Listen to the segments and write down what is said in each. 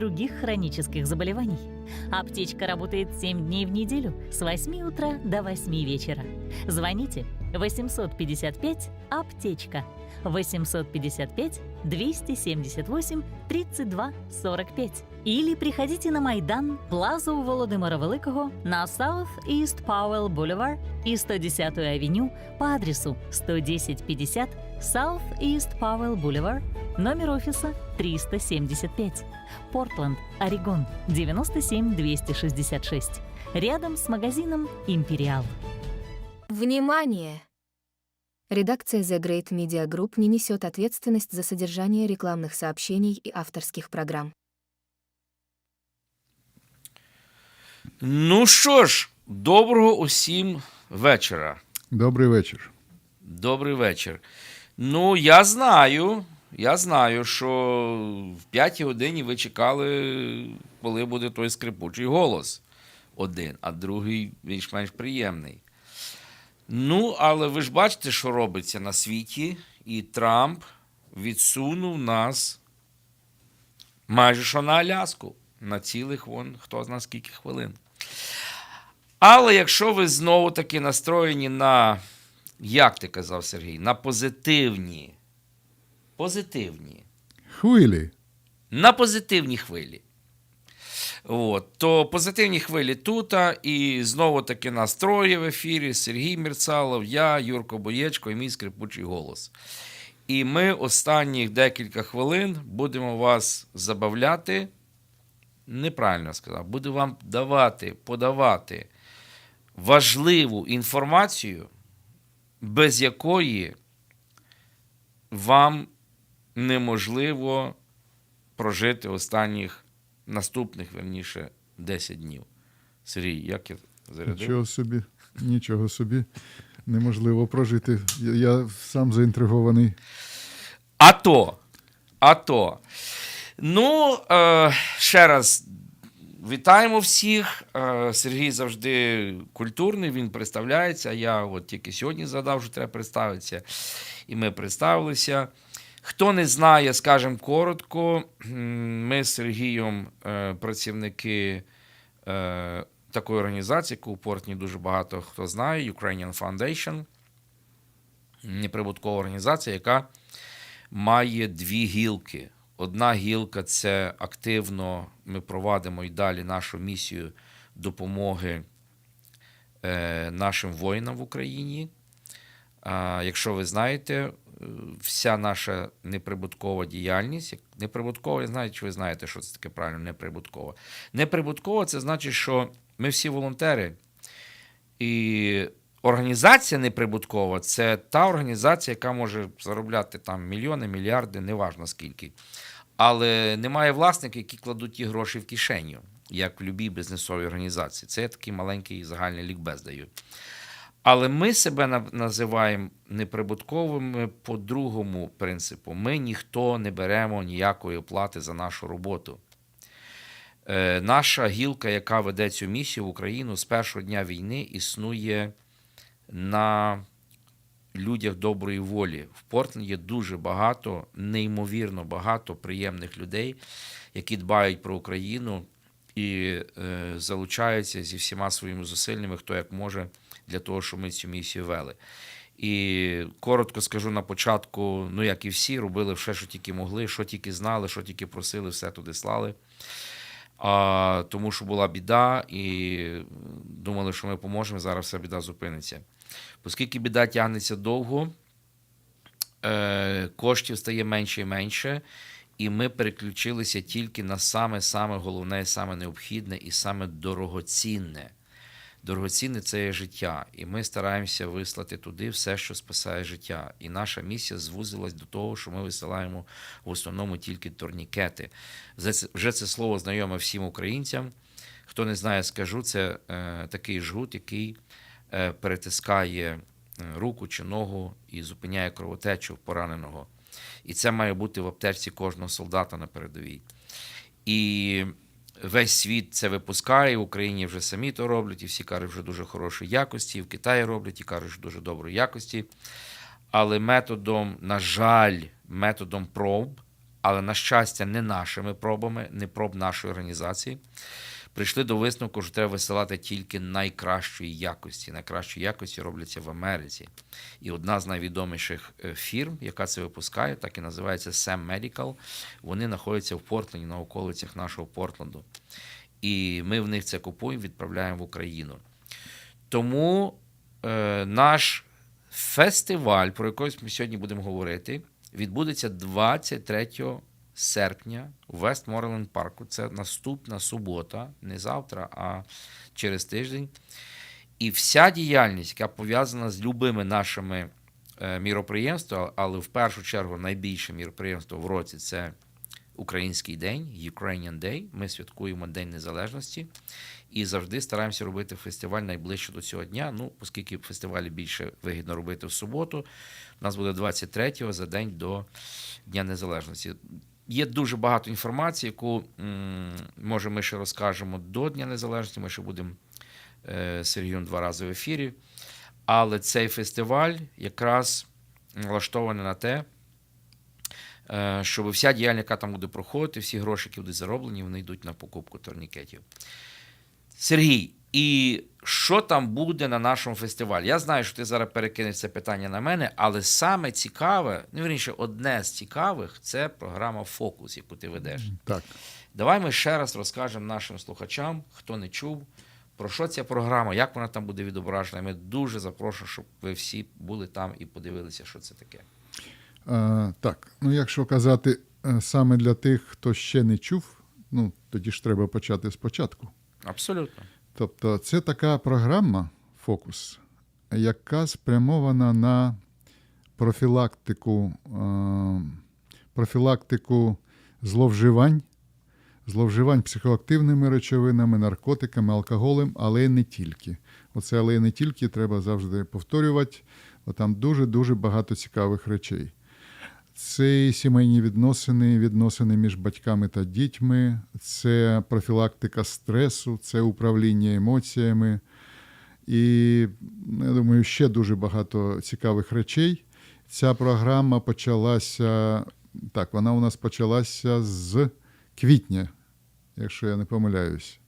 других хронических заболеваний. Аптечка работает 7 дней в неделю с 8 утра до 8 вечера. Звоните 855 аптечка 855 278 32 45 или приходите на Майдан, Плазу Володимира Великого на South East Powell Boulevard и 110 авеню по адресу 11050 South East Powell Boulevard, номер офиса 375. Портленд, Орегон, 97266. Рядом с магазином «Империал». Внимание! Редакция The Great Media Group не несет ответственность за содержание рекламных сообщений и авторских программ. Ну що ж, доброго усім вечора. Добрий вечір. Добрий вечір. Ну, я знаю, я знаю, що в п'ятій годині ви чекали, коли буде той скрипучий голос один, а другий більш-менш приємний. Ну, але ви ж бачите, що робиться на світі, і Трамп відсунув нас майже що на Аляску, на цілих вон хто зна скільки хвилин. Але якщо ви знову таки настроєні на, як ти казав Сергій, на позитивні, позитивні, Хвилі. на позитивні хвилі. От, то позитивні хвилі тут, і знову таки нас троє в ефірі: Сергій Мірцалов, я, Юрко Боєчко і мій скрипучий голос. І ми останніх декілька хвилин будемо вас забавляти. Неправильно сказав, буду вам давати, подавати важливу інформацію, без якої вам неможливо прожити останніх наступних, верніше, 10 днів. Сергій, як я зарядив? Нічого собі, нічого собі. Неможливо прожити. Я, я сам заінтригований. А то. А то. Ну, е, ще раз вітаємо всіх. Е, Сергій завжди культурний, він представляється. Я от тільки сьогодні згадав, що треба представитися. І ми представилися. Хто не знає, скажемо коротко. Ми з Сергієм е, працівники е, такої організації, яку у Портні дуже багато хто знає, Ukrainian Foundation. Неприбуткова організація, яка має дві гілки. Одна гілка це активно ми провадимо і далі нашу місію допомоги е, нашим воїнам в Україні. Якщо ви знаєте, вся наша неприбуткова діяльність, неприбуткова, я знаю, чи ви знаєте, що це таке правильно, неприбуткова. Неприбуткова це значить, що ми всі волонтери. І організація неприбуткова це та організація, яка може заробляти там мільйони, мільярди, неважно скільки. Але немає власників, які кладуть ті гроші в кишеню, як в будь-якій бізнесовій організації. Це я такий маленький загальний лікбез даю. Але ми себе називаємо неприбутковими по другому принципу. Ми ніхто не беремо ніякої оплати за нашу роботу. Е, наша гілка, яка веде цю місію в Україну з першого дня війни, існує на людях доброї волі. В Портленді є дуже багато, неймовірно багато приємних людей, які дбають про Україну і е, залучаються зі всіма своїми зусиллями, хто як може, для того, щоб ми цю місію вели. І коротко скажу на початку: ну як і всі, робили все, що тільки могли, що тільки знали, що тільки просили, все туди слали. А, тому що була біда, і думали, що ми поможемо. Зараз вся біда зупиниться. Оскільки біда тягнеться довго, е, коштів стає менше і менше, і ми переключилися тільки на саме-саме головне, саме необхідне і саме дорогоцінне. Дорогоцінне це є життя, і ми стараємося вислати туди все, що спасає життя. І наша місія звузилась до того, що ми висилаємо в основному тільки турнікети. Вже це, слово знайоме всім українцям. Хто не знає, скажу, це е, такий жгут, який е, перетискає е, руку чи ногу і зупиняє кровотечу пораненого. І це має бути в аптечці кожного солдата на передовій. І весь світ це випускає, в Україні вже самі то роблять, і всі кажуть, що дуже хорошої якості, і в Китаї роблять і кажуть, що дуже доброї якості. Але методом, на жаль, методом проб, але, на щастя, не нашими пробами, не проб нашої організації. Прийшли до висновку, що треба висилати тільки найкращої якості. Найкращої якості робляться в Америці. І одна з найвідоміших е, фірм, яка це випускає, так і називається Sam Medical. Вони знаходяться в Портленді, на околицях нашого Портленду. І ми в них це купуємо, відправляємо в Україну. Тому е, наш фестиваль, про який ми сьогодні будемо говорити, відбудеться 23 серпня у Вестморленд парку. Це наступна субота, не завтра, а через тиждень. І вся діяльність, яка пов'язана з любими нашими е, міроприємствами, але в першу чергу найбільше міроприємство в році це Український день, Ukrainian Day. Ми святкуємо День Незалежності і завжди стараємося робити фестиваль найближче до цього дня. Ну, оскільки фестивалі більше вигідно робити в суботу, у нас буде 23-го за день до Дня Незалежності. Є дуже багато інформації, яку може ми ще розкажемо до Дня Незалежності. Ми ще будемо е, з Сергієм два рази в ефірі. Але цей фестиваль якраз налаштований на те, е, щоб вся діяльність, яка там буде проходити, всі гроші, які будуть зароблені, вони йдуть на покупку турнікетів. Сергій, і що там буде на нашому фестивалі? Я знаю, що ти зараз перекинеш це питання на мене, але саме цікаве, ну вірніше, одне з цікавих це програма Фокус, яку ти ведеш. Так. Давай ми ще раз розкажемо нашим слухачам, хто не чув, про що ця програма, як вона там буде відображена. Ми дуже запрошуємо, щоб ви всі були там і подивилися, що це таке. А, так, ну якщо казати е, саме для тих, хто ще не чув, ну тоді ж треба почати спочатку. Абсолютно. Тобто, це така програма Фокус, яка спрямована на профілактику, е, профілактику зловживань, зловживань психоактивними речовинами, наркотиками, алкоголем, але не тільки. Оце але не тільки треба завжди повторювати, бо там дуже-дуже багато цікавих речей. Це сімейні відносини, відносини між батьками та дітьми, це профілактика стресу, це управління емоціями. І я думаю, ще дуже багато цікавих речей. Ця програма почалася. Так, вона у нас почалася з квітня, якщо я не помиляюсь.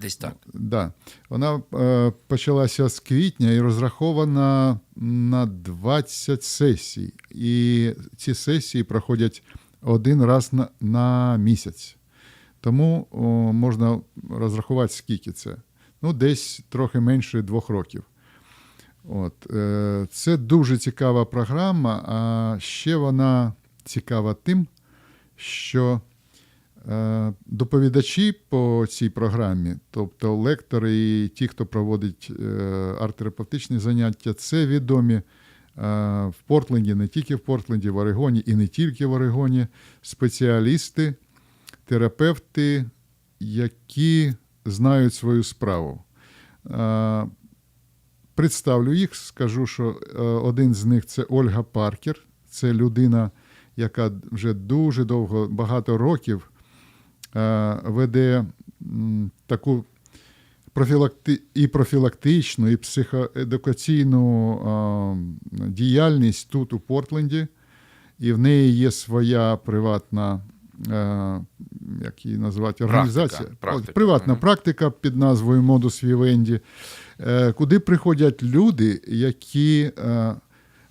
Десь так. Да. Вона е, почалася з квітня і розрахована на 20 сесій. І ці сесії проходять один раз на, на місяць. Тому о, можна розрахувати, скільки це. Ну, десь трохи менше двох років. От, е, це дуже цікава програма, а ще вона цікава тим, що Доповідачі по цій програмі, тобто лектори і ті, хто проводить е, арт-терапевтичні заняття, це відомі е, в Портленді, не тільки в Портленді, в Орегоні і не тільки в Орегоні, спеціалісти, терапевти, які знають свою справу. Е, Представлю їх, скажу, що е, один з них це Ольга Паркер, це людина, яка вже дуже довго, багато років е, веде таку профілакти... і профілактичну, і психоедукаційну е, діяльність тут, у Портленді, і в неї є своя приватна. е, Як її назвати організація? практика. От, приватна Мгм. практика під назвою Модус Вівенді, е, куди приходять люди, які е,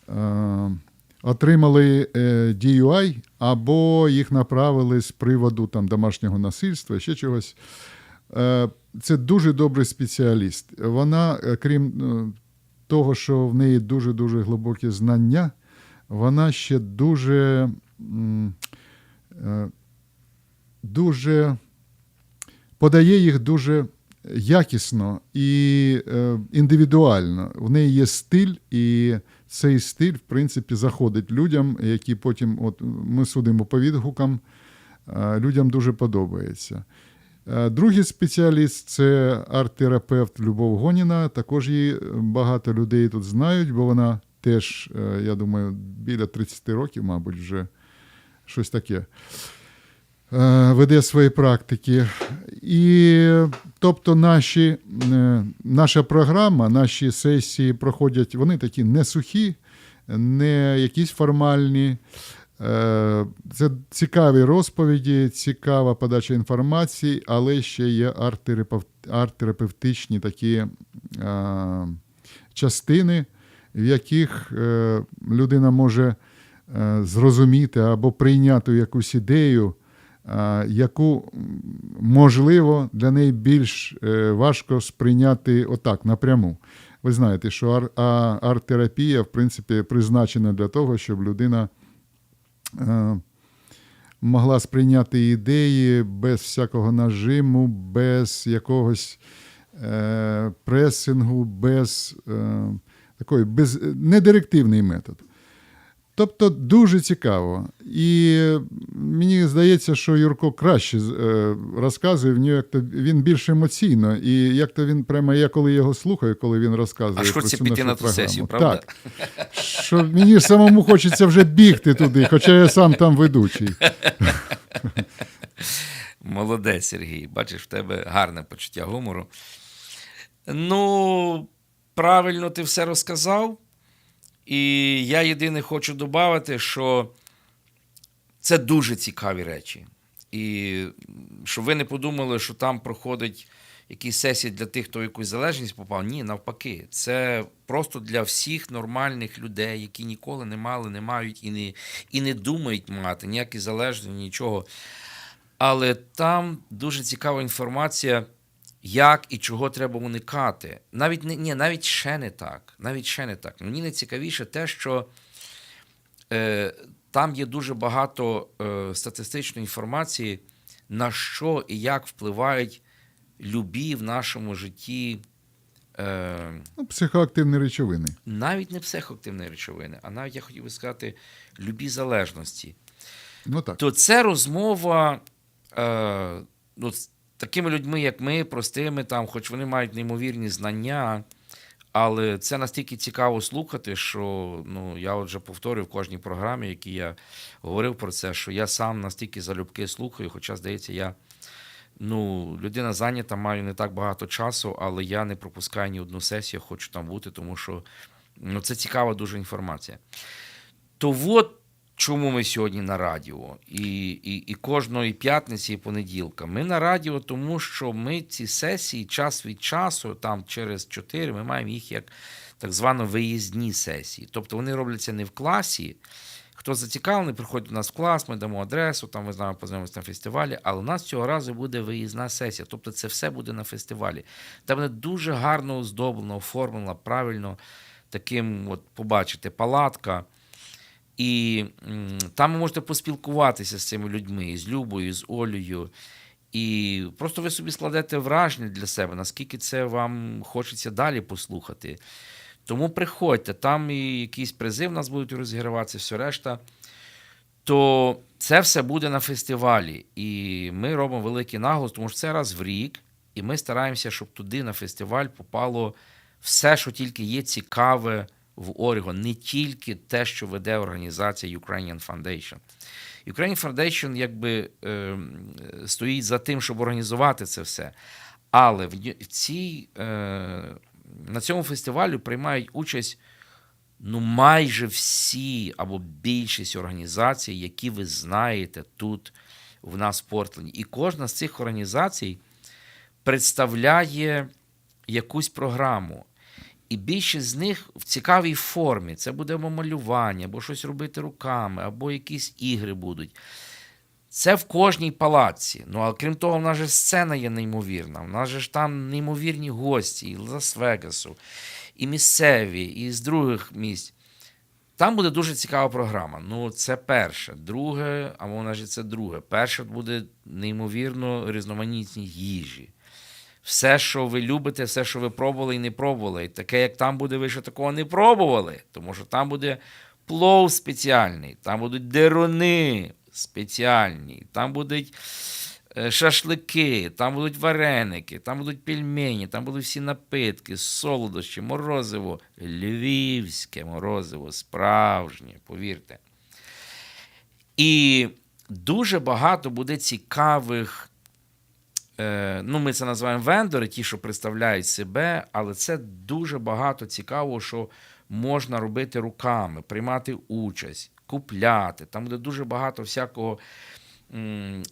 е, отримали е, DUI або їх направили з приводу там, домашнього насильства, ще чогось. Е, Це дуже добрий спеціаліст. Вона, е, крім того, що в неї дуже-дуже глибокі знання, вона ще дуже, дуже подає їх дуже якісно і індивідуально. В неї є стиль, і цей стиль, в принципі, заходить людям, які потім, от ми судимо по відгукам, е, людям дуже подобається. Е, Другий спеціаліст це арт-терапевт Любов Гоніна. Також її багато людей тут знають, бо вона теж, е, я думаю, біля 30 років, мабуть, вже щось таке. Е, Веде свої практики. І тобто наші, е, наша програма, наші сесії проходять, вони такі не сухі, не якісь формальні. Е, Це цікаві розповіді, цікава подача інформації, але ще є арт-терапев- арт-терапевтичні такі частини, в яких людина може зрозуміти або прийняти якусь ідею, яку, можливо, для неї більш е, важко сприйняти отак, напряму. Ви знаєте, що ар- арт-терапія, в принципі, призначена для того, щоб людина е, могла сприйняти ідеї без всякого нажиму, без якогось е, пресингу, без е, такої, без недирективний метод. Тобто дуже цікаво. І мені здається, що Юрко краще е, розказує, в нього як-то він більш емоційно. І як-то він прямо я коли його слухаю, коли він розказує. А про хочеться цю піти нашу на ту сесію, правда? Так. Що мені самому хочеться вже бігти туди, хоча я сам там ведучий. Молодець, Сергій. Бачиш, в тебе гарне почуття гумору. Ну, правильно ти все розказав. І я єдине хочу додати, що це дуже цікаві речі. І щоб ви не подумали, що там проходить якісь сесії для тих, хто в якусь залежність попав. Ні, навпаки, це просто для всіх нормальних людей, які ніколи не мали, не мають і не, і не думають мати ніякі залежності, нічого. Але там дуже цікава інформація, як і чого треба уникати. Навіть не ні, навіть ще не так. Навіть ще не так. Мені найцікавіше те, що е, там є дуже багато е, статистичної інформації, на що і як впливають любі в нашому житті. Е, Ну, психоактивні речовини. навіть не психоактивні речовини, а навіть я хотів би сказати любі залежності Ну так. то це розмова е, ну, такими людьми, як ми, простими, там, хоч вони мають неймовірні знання, але це настільки цікаво слухати, що ну, я вже повторюю в кожній програмі, які я говорив про це, що я сам настільки залюбки слухаю, хоча, здається, я. Ну, людина зайнята, маю не так багато часу, але я не пропускаю ні одну сесію, хочу там бути, тому що ну, це цікава дуже інформація. То от чому ми сьогодні на радіо, і, і, і кожної п'ятниці і понеділка. Ми на радіо, тому що ми ці сесії час від часу, там через чотири, ми маємо їх як так звано виїзні сесії. Тобто вони робляться не в класі. Хто зацікавлений, приходить до нас в клас, ми дамо адресу, там ми з нами познайомимося на фестивалі, але у нас цього разу буде виїзна сесія. Тобто це все буде на фестивалі. Там буде дуже гарно оздоблено, оформлено, правильно таким, от побачите, палатка. І там ви можете поспілкуватися з цими людьми, з Любою, з Олею. І просто ви собі складете враження для себе, наскільки це вам хочеться далі послухати. Тому приходьте, там і якісь призи в нас будуть розіграватися, все решта. То це все буде на фестивалі. І ми робимо великий наголос, тому що це раз в рік, і ми стараємося, щоб туди на фестиваль попало все, що тільки є цікаве в Орегон, не тільки те, що веде організація Ukrainian Foundation. Ukrainian Foundation якби е, стоїть за тим, щоб організувати це все. Але в цій, е, на цьому фестивалі приймають участь ну, майже всі або більшість організацій, які ви знаєте тут в нас в Портленді. І кожна з цих організацій представляє якусь програму. І більшість з них в цікавій формі. Це буде або малювання, або щось робити руками, або якісь ігри будуть. Це в кожній палаці. Ну, а крім того, в нас же сцена є неймовірна. У нас же ж там неймовірні гості і Лас-Вегасу, і місцеві, і з других місць. Там буде дуже цікава програма. Ну, це перше. Друге, а вона ж це друге. Перше буде неймовірно різноманітні їжі. Все, що ви любите, все, що ви пробували і не пробували. І таке, як там буде, ви ще такого не пробували. Тому що там буде плов спеціальний, там будуть деруни спеціальні, там будуть е, шашлики, там будуть вареники, там будуть пельмені, там будуть всі напитки, солодощі, морозиво, львівське морозиво, справжнє, повірте. І дуже багато буде цікавих. Е, Ну, ми це називаємо вендори, ті, що представляють себе, але це дуже багато цікавого, що можна робити руками, приймати участь. купляти. Там буде дуже багато всякого.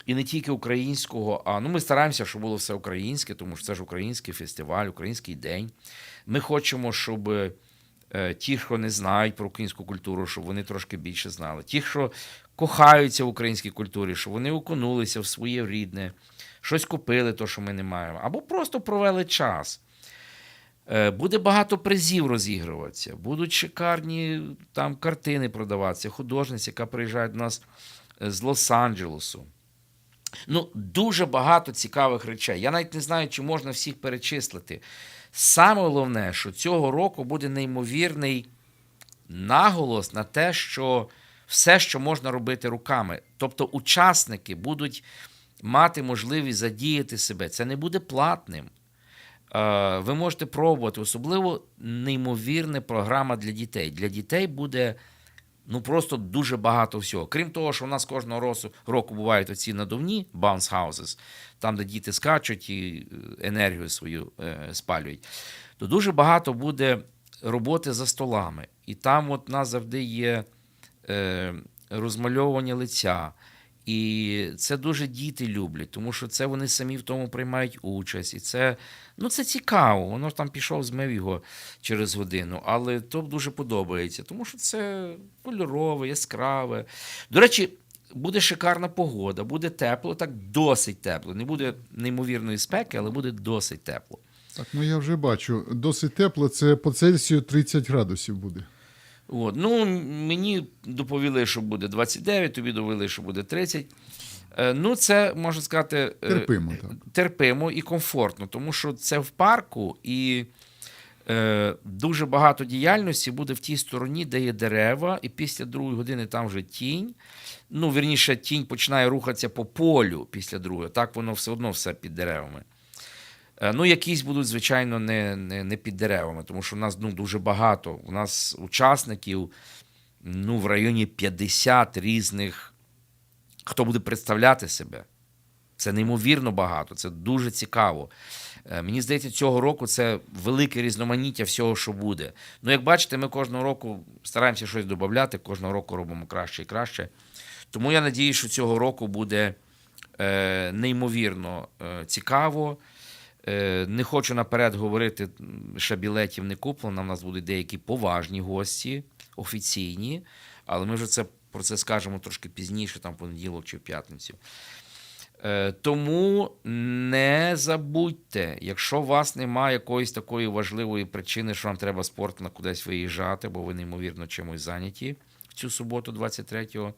І не тільки українського, а ну ми стараємося, щоб було все українське, тому що це ж український фестиваль, український день. Ми хочемо, щоб е, ті, хто не знають про українську культуру, щоб вони трошки більше знали. Ті, що кохаються в українській культурі, щоб вони окунулися в своє рідне, щось купили, то, що ми не маємо, або просто провели час. Е, Буде багато призів розігруватися, будуть шикарні там картини продаватися, художниці, яка приїжджає до нас е, з Лос-Анджелесу. Ну, дуже багато цікавих речей. Я навіть не знаю, чи можна всіх перечислити. Саме головне, що цього року буде неймовірний наголос на те, що все, що можна робити руками. Тобто учасники будуть мати можливість задіяти себе. Це не буде платним. Е, Ви можете пробувати, особливо неймовірна програма для дітей. Для дітей буде ну просто дуже багато всього. Крім того, що у нас кожного року, бувають оці надувні bounce houses, там, де діти скачуть і е, енергію свою е, спалюють, то дуже багато буде роботи за столами. І там от у нас завжди є розмальовування лиця. І це дуже діти люблять, тому що це вони самі в тому приймають участь. І це, ну, це цікаво. Воно ж там пішов, змив його через годину, але то дуже подобається, тому що це кольорове, яскраве. До речі, буде шикарна погода, буде тепло, так досить тепло. Не буде неймовірної спеки, але буде досить тепло. Так, ну я вже бачу. Досить тепло, це по Цельсію 30 градусів буде. От. Ну, мені доповіли, що буде 29, тобі довели, що буде 30. Е, Ну, це можна сказати. е, Терпимо, так. терпимо і комфортно, тому що це в парку, і е, дуже багато діяльності буде в тій стороні, де є дерева, і після другої години там вже тінь. Ну, вірніше, тінь починає рухатися по полю після другої. Так воно все одно все під деревами. Е, Ну, якісь будуть, звичайно, не, не, не під деревами, тому що в нас ну, дуже багато. У нас учасників ну, в районі 50 різних, хто буде представляти себе. Це неймовірно багато, це дуже цікаво. Е, Мені здається, цього року це велике різноманіття всього, що буде. Ну, як бачите, ми кожного року стараємося щось додати, кожного року робимо краще і краще. Тому я надію, що цього року буде е, неймовірно е, цікаво. Е, не хочу наперед говорити, ще білетів не куплено. У нас будуть деякі поважні гості, офіційні, але ми вже це, про це скажемо трошки пізніше, там понеділок чи в п'ятницю. Е, Тому не забудьте, якщо у вас немає якоїсь такої важливої причини, що вам треба спортно кудись виїжджати, бо ви неймовірно чимось зайняті в цю суботу, 23-го,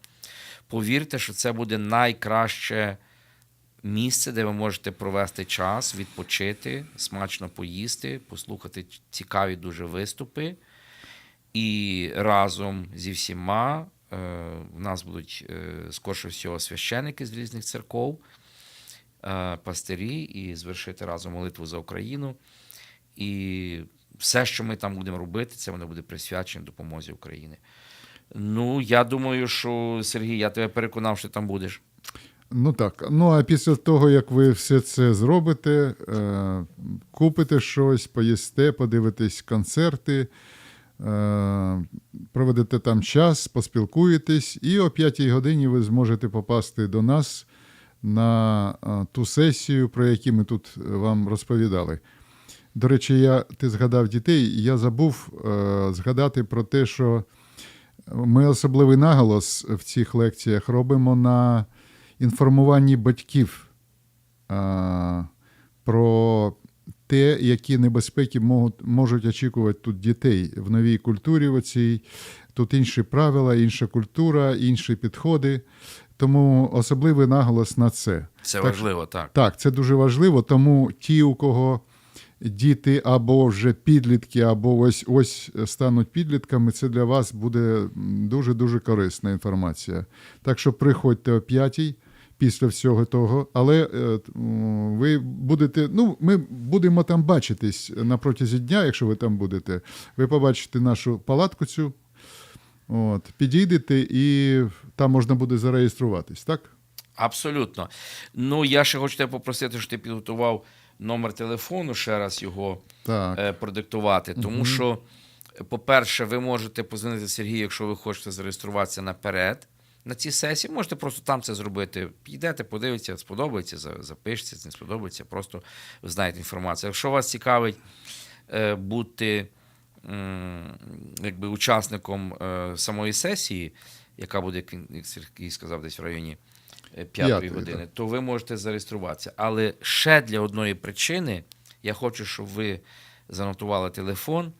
повірте, що це буде найкраще місце, де ви можете провести час, відпочити, смачно поїсти, послухати цікаві дуже виступи. І разом зі всіма е, в нас будуть е, скорше всього священики з різних церков, е, пастирі, і звершити разом молитву за Україну. І все, що ми там будемо робити, це воно буде присвячено допомозі України. Ну, я думаю, що Сергій, я тебе переконав, що ти там будеш. Ну так. Ну а після того, як ви все це зробите, е, купите щось, поїсте, подивитесь концерти, е, проведете там час, поспілкуєтесь, і о 5 годині ви зможете попасти до нас на е, ту сесію, про яку ми тут е, вам розповідали. До речі, я, ти згадав дітей, і я забув е, згадати про те, що ми особливий наголос в цих лекціях робимо на інформуванні батьків а, про те, які небезпеки можуть, можуть очікувати тут дітей в новій культурі. Оцій. Тут інші правила, інша культура, інші підходи. Тому особливий наголос на це. Це Так, важливо, так. Так, це дуже важливо, тому ті, у кого діти або вже підлітки, або ось ось стануть підлітками, це для вас буде дуже дуже корисна інформація. Так що приходьте о п'ятій після всього того, але е, ви будете. Ну, ми будемо там бачитись на протязі дня, якщо ви там будете. Ви побачите нашу палатку цю. От, підійдете і там можна буде зареєструватись, так? Абсолютно. Ну, я ще хочу тебе попросити, щоб ти підготував номер телефону, ще раз його Так. е, продиктувати, тому що По-перше, ви можете позвонити Сергію, якщо ви хочете зареєструватися наперед на ці сесії. Можете просто там це зробити. Підете, подивіться, сподобається, за- запишеться, не сподобається, просто ви знаєте інформацію. Якщо вас цікавить е, бути якби, учасником е, самої сесії, яка буде, як Сергій сказав, десь в районі е, П'ятої, години, так. то ви можете зареєструватися. Але ще для одної причини я хочу, щоб ви занотували телефон.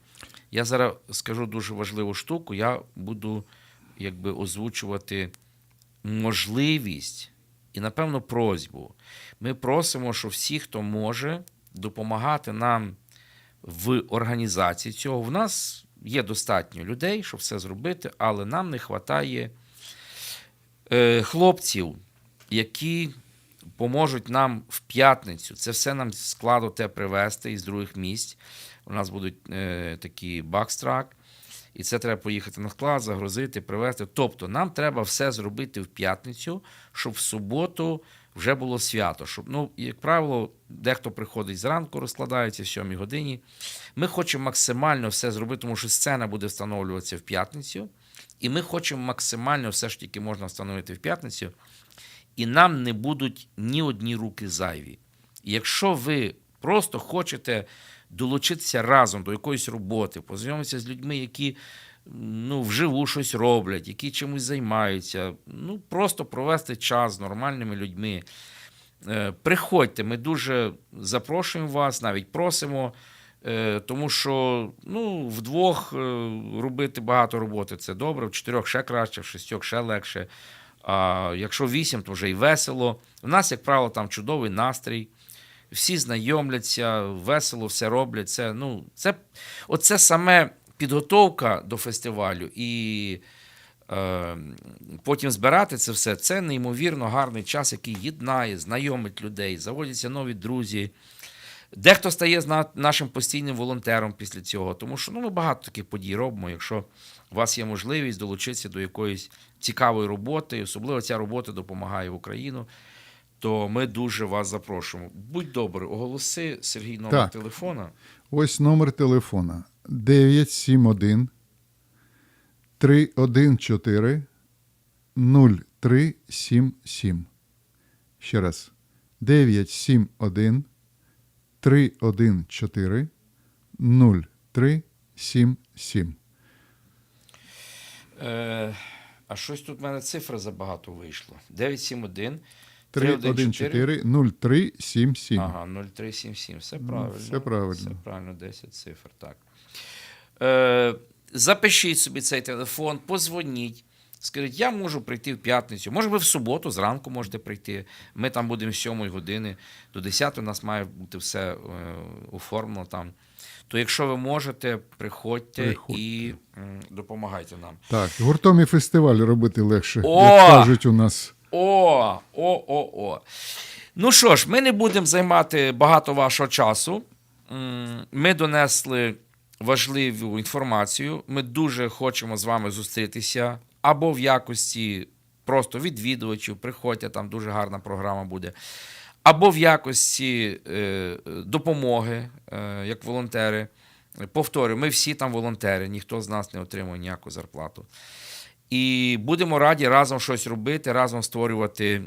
Я зараз скажу дуже важливу штуку. Я буду якби озвучувати можливість і, напевно, просьбу. Ми просимо, що всі, хто може, допомагати нам в організації цього. В нас є достатньо людей, щоб все зробити, але нам не вистачає е, хлопців, які поможуть нам в п'ятницю. Це все нам складу те привезти із других місць. У нас будуть е, такі бакстрак. І це треба поїхати на склад, загрузити, привезти. Тобто нам треба все зробити в п'ятницю, щоб в суботу вже було свято. Щоб, ну, як правило, дехто приходить зранку, розкладається в 7 годині. Ми хочемо максимально все зробити, тому що сцена буде встановлюватися в п'ятницю. І ми хочемо максимально все ж таки можна встановити в п'ятницю. І нам не будуть ні одні руки зайві. І якщо ви просто хочете долучитися разом до якоїсь роботи, познайомитися з людьми, які ну, вживу щось роблять, які чимось займаються, ну просто провести час з нормальними людьми. Е, Приходьте, ми дуже запрошуємо вас, навіть просимо. Е, Тому що ну, вдвох е, робити багато роботи це добре, в чотирьох ще краще, в шістьох ще легше. А якщо вісім, то вже й весело. У нас, як правило, там чудовий настрій. Всі знайомляться, весело все роблять. Це, ну, це, оце саме підготовка до фестивалю і е, потім збирати це все. Це неймовірно гарний час, який єднає, знайомить людей, заводяться нові друзі. Дехто стає нашим постійним волонтером після цього, тому що ну, ми багато таких подій робимо. Якщо у вас є можливість долучитися до якоїсь цікавої роботи, особливо ця робота допомагає в Україну, то ми дуже вас запрошуємо. Будь добрий, оголоси Сергій номер Так. телефона. Ось номер телефона 971 314 0377. Ще раз. 971 314 0377. Е, а щось тут в мене цифра забагато вийшло. 971 314 0377. Ага, 0377. Все правильно. все правильно. Все правильно, 10 цифр. Так. Е, запишіть собі цей телефон, позвоніть. Скажіть, я можу прийти в п'ятницю. Може, ви в суботу, зранку можете прийти. Ми там будемо з 7 години до 10 у нас має бути все е, оформлено там. То якщо ви можете, приходьте, Приходьте. і м, допомагайте нам. Так, гуртом і фестиваль робити легше, О! як кажуть у нас. О, о, о, о. Ну що ж, ми не будемо займати багато вашого часу. Ми донесли важливу інформацію. Ми дуже хочемо з вами зустрітися або в якості просто відвідувачів. Приходьте, там дуже гарна програма буде. Або в якості е, допомоги, е, як волонтери. Повторюю, ми всі там волонтери, ніхто з нас не отримує ніяку зарплату. І будемо раді разом щось робити, разом створювати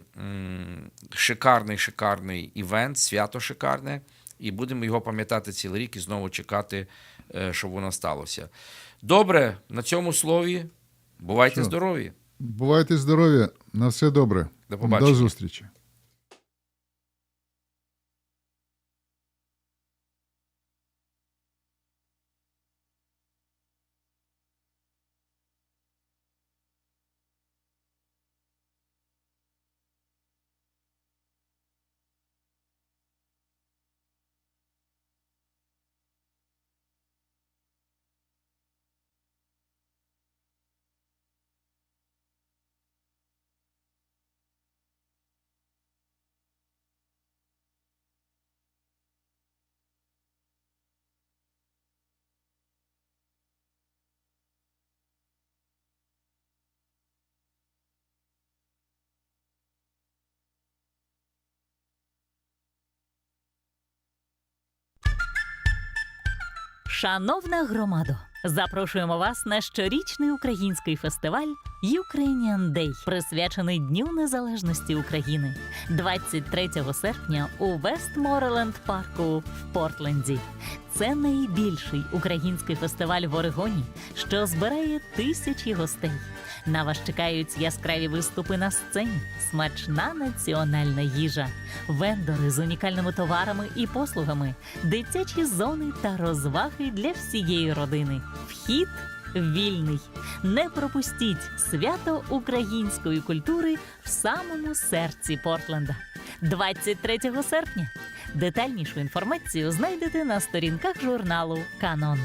шикарний, шикарний івент, свято шикарне, і будемо його пам'ятати цілий рік і знову чекати, е, щоб воно сталося. Добре, на цьому слові. Бувайте Що? здорові. Бувайте здорові, на все добре. До побачення. До зустрічі. Шановна громадо, Запрошуємо вас на щорічний український фестиваль Ukrainian Day, присвячений Дню Незалежності України 23 серпня у Вестмореленд парку в Портленді. Це найбільший український фестиваль в Орегоні, що збирає тисячі гостей. На вас чекають яскраві виступи на сцені, смачна національна їжа, вендори з унікальними товарами і послугами, дитячі зони та розваги для всієї родини. Вхід вільний. Не пропустіть свято української культури в самому серці Портленда. 23 серпня. Детальнішу інформацію знайдете на сторінках журналу Канон.